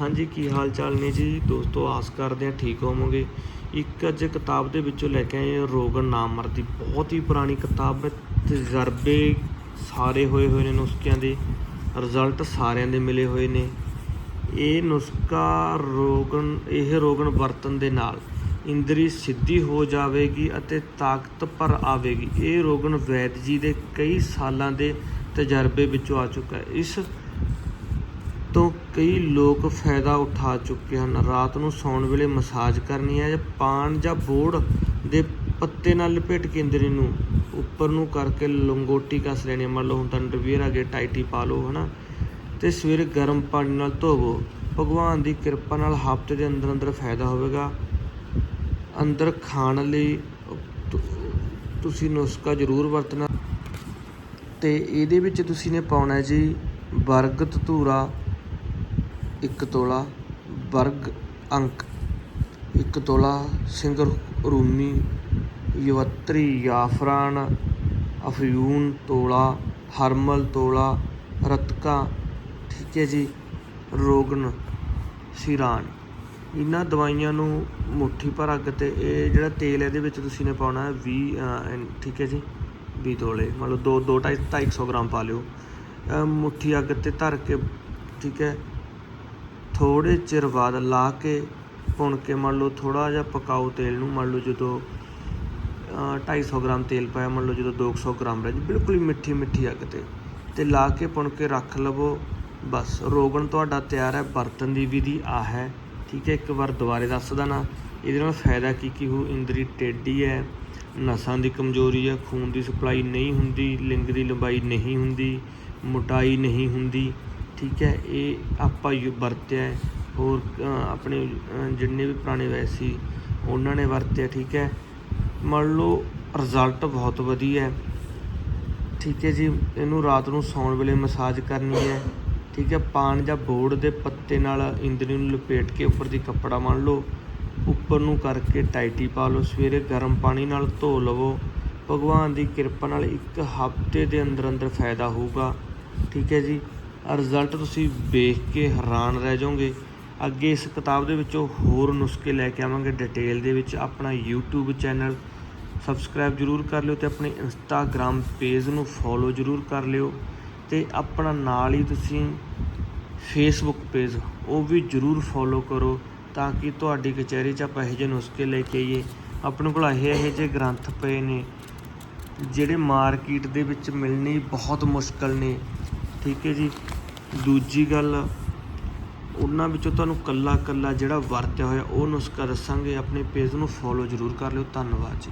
ਹਾਂਜੀ, ਕੀ ਹਾਲ ਚਾਲ ਨੇ ਜੀ? ਦੋਸਤੋ, ਆਸ ਕਰਦੇ ਹਾਂ ਠੀਕ ਹੋਵੋਗੇ। ਇੱਕ ਅੱਜ ਕਿਤਾਬ ਦੇ ਵਿੱਚੋਂ ਲੈ ਕੇ ਆਏ ਰੋਗਨ ਨਾਮ ਮਰਦੀ ਬਹੁਤ ਹੀ ਪੁਰਾਣੀ ਕਿਤਾਬ ਹੈ। ਤਜਰਬੇ ਸਾਰੇ ਹੋਏ ਹੋਏ ਨੇ ਨੁਸਖਿਆਂ ਦੇ। ਰਿਜ਼ਲਟ ਸਾਰਿਆਂ ਦੇ ਮਿਲੇ ਹੋਏ ਨੇ। ਇਹ ਨੁਸਖਾ ਰੋਗਨ, ਇਹ ਰੋਗਨ ਵਰਤਨ ਦੇ ਨਾਲ ਇੰਦਰੀ ਸਿੱਧੀ ਹੋ ਜਾਵੇਗੀ ਅਤੇ ਤਾਕਤ ਪਰ ਆਵੇਗੀ। ਇਹ ਰੋਗਨ ਵੈਦ ਜੀ ਦੇ ਕਈ ਸਾਲਾਂ ਦੇ ਤਜਰਬੇ ਵਿੱਚੋਂ ਆ ਚੁੱਕਾ ਹੈ। ਇਸ ਕਈ ਲੋਕ ਫਾਇਦਾ ਉਠਾ ਚੁੱਕੇ ਹਨ। ਰਾਤ ਨੂੰ ਸੌਣ ਵੇਲੇ ਮਸਾਜ ਕਰਨੀ ਹੈ ਜਾਂ ਪਾਨ ਜਾਂ ਬੋੜ ਦੇ ਪੱਤੇ ਨਾਲ ਲਪੇਟ ਕੇ ਇੰਦਰੀ ਨੂੰ ਉੱਪਰ ਨੂੰ ਕਰਕੇ ਲੰਗੋਟੀ ਕੱਸ ਲੈਣੀ ਹੈ। ਮੰਨ ਲਓ ਹੁਣ ਤਾਂ ਅੰਡਰਵੀਅਰ ਆ ਗਏ ਟਾਈਟੀ ਪਾ ਲਓ, ਹਨਾ? ਤੇ ਸਵੇਰੇ ਗਰਮ ਪਾਣੀ ਨਾਲ ਧੋਵੋ। ਭਗਵਾਨ ਦੀ ਕਿਰਪਾ ਨਾਲ ਹਫ਼ਤੇ ਦੇ ਅੰਦਰ ਅੰਦਰ ਫਾਇਦਾ ਹੋਵੇਗਾ। ਅੰਦਰ ਖਾਣ ਲਈ ਤੁਸੀਂ ਨੁਸਖਾ ਜ਼ਰੂਰ ਵਰਤਣਾ। ਤੇ ਇਹਦੇ ਵਿੱਚ ਤੁਸੀਂ ਨੇ ਪਾਉਣਾ ਜੀ, ਵਰਗ ਧੂਰਾ ਇੱਕ ਤੋਲਾ ਵਰਗ ਅੰਕ। ਇੱਕ ਤੋਲਾ ਸਿੰਗਰੂਨੀ ਰੂਮੀ ਯਵਤਰੀ, ਯਾਫਰਾਨ, ਅਫਯੂਨ ਤੋਲਾ, ਹਰਮਲ ਤੋਲਾ, ਰਤਕਾ, ਠੀਕ ਹੈ ਜੀ, ਰੋਗਨ, ਸਿਰਾਨ। ਇਹਨਾਂ ਦਵਾਈਆਂ ਨੂੰ ਮੁੱਠੀ ਭਰ ਅੱਗ ਤੇ ਇਹ ਜਿਹੜਾ ਤੇਲ ਇਹਦੇ ਵਿੱਚ ਤੁਸੀਂ ਨੇ ਪਾਉਣਾ ਹੈ 20 ਠੀਕ ਹੈ ਜੀ 20 ਤੋਲੇ। ਮੰਨ ਲਓ 2 2 250 ਗ੍ਰਾਮ ਪਾ ਲਿਓ। ਮੁੱਠੀ ਅੱਗ ਤੇ ਧਰ ਕੇ, ਠੀਕ ਹੈ ਥੋੜ੍ਹੇ ਚਿਰ ਬਾਅਦ ਲਾਹ ਕੇ ਭੁੰਨ ਕੇ ਮੰਨ ਲਓ ਥੋੜ੍ਹਾ ਜਿਹਾ ਪਕਾਓ ਤੇਲ ਨੂੰ ਮੰਨ ਲਓ ਜਦੋਂ ਢਾਈ ਸੌ ਗ੍ਰਾਮ ਤੇਲ ਪਾਇਆ, ਮੰਨ ਲਓ ਜਦੋਂ 200 ਗ੍ਰਾਮ ਰਹਿ ਜੀ, ਬਿਲਕੁਲ ਹੀ ਮਿੱਠੀ ਮਿੱਠੀ ਅੱਗ ਤੇ। ਅਤੇ ਲਾ ਕੇ ਭੁੰਨ ਕੇ ਰੱਖ ਲਵੋ। ਬਸ ਰੋਗਨ ਤੁਹਾਡਾ ਤਿਆਰ ਹੈ ਵਰਤਨ ਦੀ ਵਿਧੀ ਆ ਹੈ, ਠੀਕ ਹੈ? ਇੱਕ ਵਾਰ ਦੁਬਾਰੇ ਦੱਸ ਦੇਣਾ। ਇਹਦੇ ਨਾਲ ਫਾਇਦਾ ਕੀ ਕੀ ਹੋ ਇੰਦਰੀ ਟੇਢੀ ਹੈ, ਨਸਾਂ ਦੀ ਕਮਜ਼ੋਰੀ ਹੈ, ਖੂਨ ਦੀ ਸਪਲਾਈ ਨਹੀਂ ਹੁੰਦੀ, ਲਿੰਗ ਦੀ ਲੰਬਾਈ ਨਹੀਂ ਹੁੰਦੀ, ਮੋਟਾਈ ਨਹੀਂ ਹੁੰਦੀ। ਠੀਕ ਹੈ, ਇਹ ਆਪਾਂ ਯੂ ਵਰਤਿਆ ਹੋਰ ਆਪਣੇ ਜਿੰਨੇ ਵੀ ਪੁਰਾਣੇ ਵੈਸੀ ਉਹਨਾਂ ਨੇ ਵਰਤਿਆ, ਠੀਕ ਹੈ। ਮੰਨ ਲਓ ਰਿਜ਼ਲਟ ਬਹੁਤ ਵਧੀਆ ਹੈ। ਠੀਕ ਹੈ ਜੀ, ਇਹਨੂੰ ਰਾਤ ਨੂੰ ਸੌਣ ਵੇਲੇ ਮਸਾਜ ਕਰਨੀ ਹੈ। ਠੀਕ ਹੈ ਪਾਨ ਜਾਂ ਬੋਰਡ ਦੇ ਪੱਤੇ ਨਾਲ ਇੰਦਰੀ ਨੂੰ ਲਪੇਟ ਕੇ ਉੱਪਰ ਦੀ ਕੱਪੜਾ ਮੰਨ ਲਓ, ਉੱਪਰ ਨੂੰ ਕਰਕੇ ਟਾਈਟੀ ਪਾ ਲਓ, ਸਵੇਰੇ ਗਰਮ ਪਾਣੀ ਨਾਲ ਧੋ ਲਵੋ। ਭਗਵਾਨ ਦੀ ਕਿਰਪਾ ਨਾਲ ਇੱਕ ਹਫ਼ਤੇ ਦੇ ਅੰਦਰ ਅੰਦਰ ਫਾਇਦਾ ਹੋਊਗਾ। ਠੀਕ ਹੈ ਜੀ ਰਿਜ਼ਲਟ ਤੁਸੀਂ ਵੇਖ ਕੇ ਹੈਰਾਨ ਰਹਿ ਜਾਓਗੇ। ਅੱਗੇ ਇਸ ਕਿਤਾਬ ਦੇ ਵਿੱਚੋਂ ਹੋਰ ਨੁਸਖੇ ਲੈ ਕੇ ਆਵਾਂਗੇ ਡਿਟੇਲ ਦੇ ਵਿੱਚ ਆਪਣਾ YouTube ਚੈਨਲ ਸਬਸਕ੍ਰਾਈਬ ਜਰੂਰ ਕਰ ਲਿਓ ਤੇ ਆਪਣੇ ਇੰਸਟਾਗ੍ਰam ਪੇਜ ਨੂੰ ਫੋਲੋ ਜਰੂਰ ਕਰ ਲਿਓ ਤੇ ਆਪਣਾ ਨਾਲ ਹੀ ਤੁਸੀਂ ਫੇਸਬੁੱਕ ਪੇਜ ਉਹ ਵੀ ਜਰੂਰ ਫੋਲੋ ਕਰੋ ਤਾਂ ਕਿ ਤੁਹਾਡੀ ਕਚਹਿਰੀ 'ਚ ਆਪਾਂ ਇਹੋ ਜਿਹੇ ਨੁਸਖੇ ਲੈ ਕੇ ਆਈਏ। ਆਪਣੇ ਕੋਲ ਇਹ ਇਹੋ ਜਿਹੇ ਗ੍ਰੰਥ ਪਏ ਨੇ, ਜਿਹੜੇ ਮਾਰਕੀਟ ਦੇ ਵਿੱਚ ਮਿਲਣੇ ਬਹੁਤ ਮੁਸ਼ਕਲ ਨੇ। ਠੀਕ ਹੈ ਜੀ? ਦੂਜੀ ਗੱਲ, ਉਹਨਾਂ ਵਿੱਚੋਂ ਤੁਹਾਨੂੰ ਕੱਲਾ ਕੱਲਾ ਜਿਹੜਾ ਵਰਤਿਆ ਹੋਇਆ, ਉਹ ਨੁਸਖਾ ਦੱਸਾਂਗੇ। ਆਪਣੇ ਪੇਜ ਨੂੰ ਫੋਲੋ ਜਰੂਰ ਕਰ ਲਿਓ। ਧੰਨਵਾਦ ਜੀ।